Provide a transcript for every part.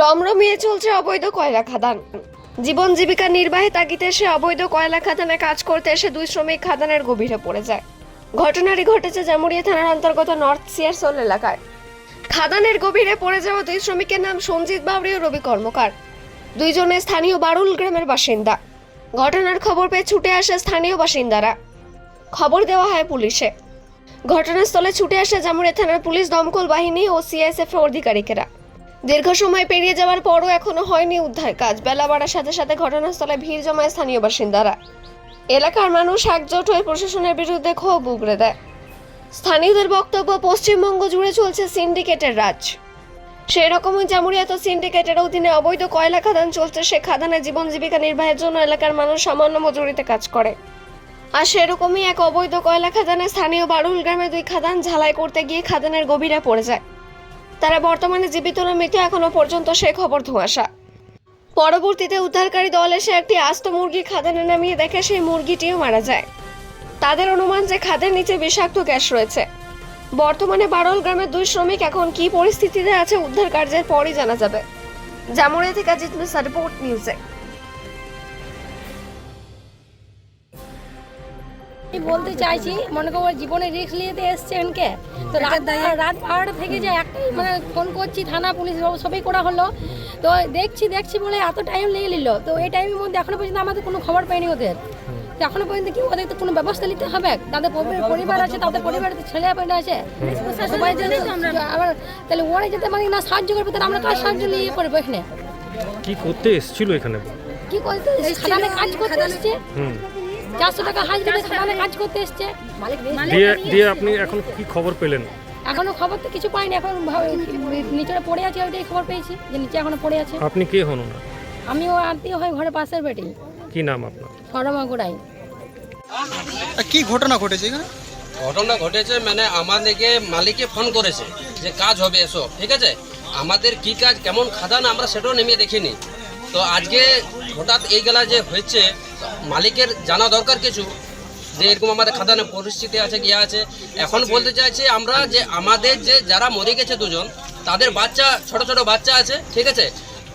রমরমিয়ে চলছে অবৈধ কয়লা খাদান। জীবন জীবিকা নির্বাহে তাগিদে সে অবৈধ কয়লা খাদানে কাজ করতে এসে দুই শ্রমিক খাদানের গভীরে পড়ে যায়। ঘটনাটি ঘটেছে জামুরিয়া থানার অন্তর্গত নর্থ সিয়ারসোল এলাকায়। খাদানের গভীরে পড়ে যাওয়া দুই শ্রমিকের নাম সঞ্জিত বাবরি ও রবি কর্মকার। দুইজনে স্থানীয় বারুল গ্রামের বাসিন্দা। ঘটনার খবর পেয়ে ছুটে আসে স্থানীয় বাসিন্দারা। খবর দেওয়া হয় পুলিশে। ঘটনাস্থলে ছুটে আসে জামুরিয়া থানার পুলিশ দমকল বাহিনী ও সিএসএফ আধিকারিকেরা দীর্ঘ সময় পেরিয়ে যাওয়ার পরও এখনও হয়নি উদ্ধার কাজ। বেলা বাড়ার সাথে সাথে ঘটনাস্থলে ভিড় জমায় স্থানীয় বাসিন্দারা। এলাকার মানুষ একজোট হয়ে প্রশাসনের বিরুদ্ধে ক্ষোভ উগড়ে দেয়। স্থানীয়দের বক্তব্য, পশ্চিমবঙ্গ জুড়ে চলছে সিন্ডিকেটের রাজ। সেই রকমই জামুরিয়া তো সিন্ডিকেটের অধীনে অবৈধ কয়লা খাদান চলছে। সে খাদানে জীবন জীবিকা নির্বাহের জন্য এলাকার মানুষ সামান্য মজুরিতে কাজ করে। আর সেরকমই এক অবৈধ কয়লা খাদানে স্থানীয় বারুল গ্রামে দুই খাদান ঝালাই করতে গিয়ে খাদানের গভীরে পড়ে যায়। তারা বর্তমানে জীবিত না, মৃত এখনও পর্যন্ত সে খবর ধোঁয়াশা পরবর্তীতে উদ্ধারকারী দল এসে একটি আস্ত মুরগি খাদানে নামিয়ে দেখে সেই মুরগিটিও মারা যায়। তাদের অনুমান যে খাদের নিচে বিষাক্ত গ্যাস রয়েছে। বর্তমানে বারল গ্রামের দুই শ্রমিক এখন কি পরিস্থিতিতে আছে, উদ্ধার কার্যের পরই জানা যাবে। জামুরিয়া থেকে জিতমিসা রিপোর্ট নিউজে। আমি বলতে চাইছি মনে করো ওর জীবনে রিস্ক নিতে এসছে এনকে তো রাত রাত বারোটা থেকে যে একটাই মানে ফোন করছি থানা পুলিশ সব- সবই করা হলো। তো দেখছি দেখছি বলে এত টাইম লেগে নিল তো এই টাইমের মধ্যে এখনও পর্যন্ত আমাদের কোনো খবর পাইনি ওদের। তো এখনও পর্যন্ত কি ওদের তো কোনো ব্যবস্থা নিতে হবে? তাদের পরিবার আছে তাদের পরিবারে তো ছেলে পেলে আছে। সবাই জানে আবার তাহলে ওরা যেতে মানে না সাহায্য করবে তাহলে আমরা কাজ সাহায্য নিয়ে করব এখানে? কি করতে এসেছিল এখানে? কি করতে খাদানে কাজ করতে এসছে? চারশো টাকা হাজিরা খাদানে কাজ করতে এসছে। দিয়ে দিয়ে আপনি এখন কি খবর পেলেন? এখনও খবর তো কিছু পাইনি এখন ভাব- নিচে পড়ে আছে ওইটাই খবর পেয়েছি যে নিচে এখনও পড়ে আছে। আপনি কে হন না আমিও আত্মীয় হই ঘরে পাশের বেটি। কি নাম আপনার? সরমা গোড়াই। কি ঘটনা ঘটেছে এখানে? ঘটনা ঘটেছে মানে আমাদেরকে মালিকে ফোন করেছে যে কাজ হবে এসব ঠিক আছে? আমাদের কি কাজ কেমন খাদান আমরা সেটাও নেমে দেখিনি। তো আজকে হঠাৎ এই গেলা যে হয়েছে মালিকের জানা দরকার কিছু? যে এরকম আমাদের খাদানে পরিস্থিতি আছে কি আছে? এখন বলতে চাইছি আমরা যে আমাদের যে যারা মরে গেছে দুজন তাদের বাচ্চা ছোট ছোট বাচ্চা আছে ঠিক আছে?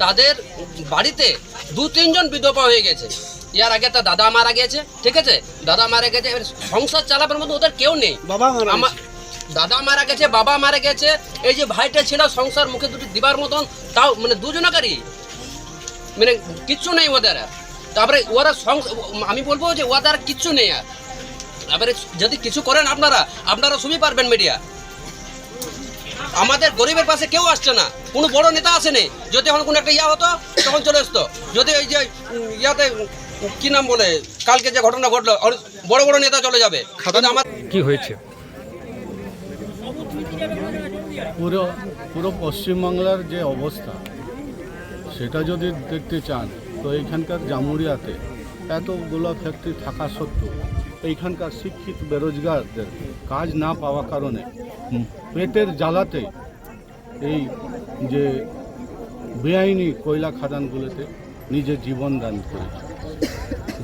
তাদের বাড়িতে দু তিনজন বিধবা হয়ে গেছে। ইয়ার আগে তার দাদা মারা গেছে ঠিক আছে? দাদা মারা গেছে সংসার চালাবার মতো ওদের কেউ নেই। বাবা মারা আমার দাদা মারা গেছে বাবা মারা গেছে এই যে ভাইটা ছিল সংসার মুখে দুটি দিবার মতন তাও মানে দুজনাকারই। মানে কিচ্ছু নেই ওদের আর। তারপরে ওরা আমি বলব যে ওদের আর কিচ্ছু নেই আর। তারপরে যদি কিছু করেন আপনারা আপনারা সবই পারবেন মিডিয়া আমাদের গরিবের পাশে কেউ আসছে না। কোনো বড় নেতা আসেনি। যদি এখন কোনো একটা ইয়া হতো তখন চলে আসতো। যদি ওই যে ইয়াতে কি নাম বলে কালকে যে ঘটনা ঘটলো আর বড় বড় নেতা চলে যাবে। আমার কি হয়েছে? পুরো পুরো পশ্চিমবাংলার যে অবস্থা সেটা যদি দেখতে চান তো এইখানকার জামুরিয়াতে এতগুলো ফ্যাক্টরি থাকা সত্ত্বেও এইখানকার শিক্ষিত বেরোজগারদের কাজ না পাওয়া কারণে পেটের জ্বালাতে এই যে বেআইনি কয়লা খাদানগুলোতে নিজের জীবন দান করেছে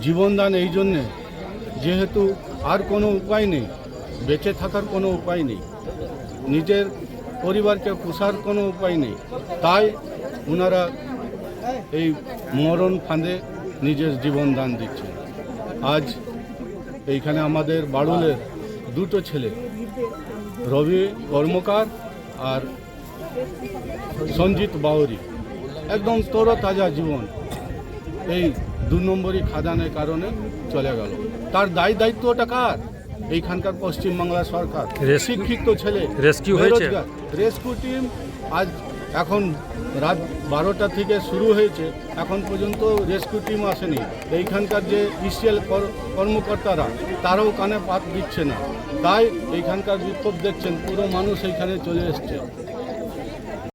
জীবনদান এই জন্যে যেহেতু আর কোনো উপায় নেই বেঁচে থাকার কোনো উপায় নেই নিজের পরিবারকে পোষার কোনো উপায় নেই তাই ওনারা এই মরণ ফাঁদে নিজের জীবন দান দিচ্ছে। আজ এইখানে আমাদের বাড়ুলের দুটো ছেলে রবি কর্মকার আর সঞ্জিত বাউরি। একদম তরতাজা জীবন। এই দু নম্বরই খাদানের কারণে চলে গেল। তার দায় দায়িত্বটা কার? এইখানকার পশ্চিমবাংলা সরকার। শিক্ষিত ছেলে। রেস্কিউ? রেস্কিউ টিম আজ এখন রাত বারোটা থেকে শুরু হয়েছে, এখন পর্যন্ত রেস্কিউ টিম আসেনি। এইখানকার যে ইসিএল কর্মকর্তারা, তারাও কানে পাত দিচ্ছে না। তাই এইখানকার বিক্ষোভ দেখছেন, পুরো মানুষ এইখানে চলে এসছে।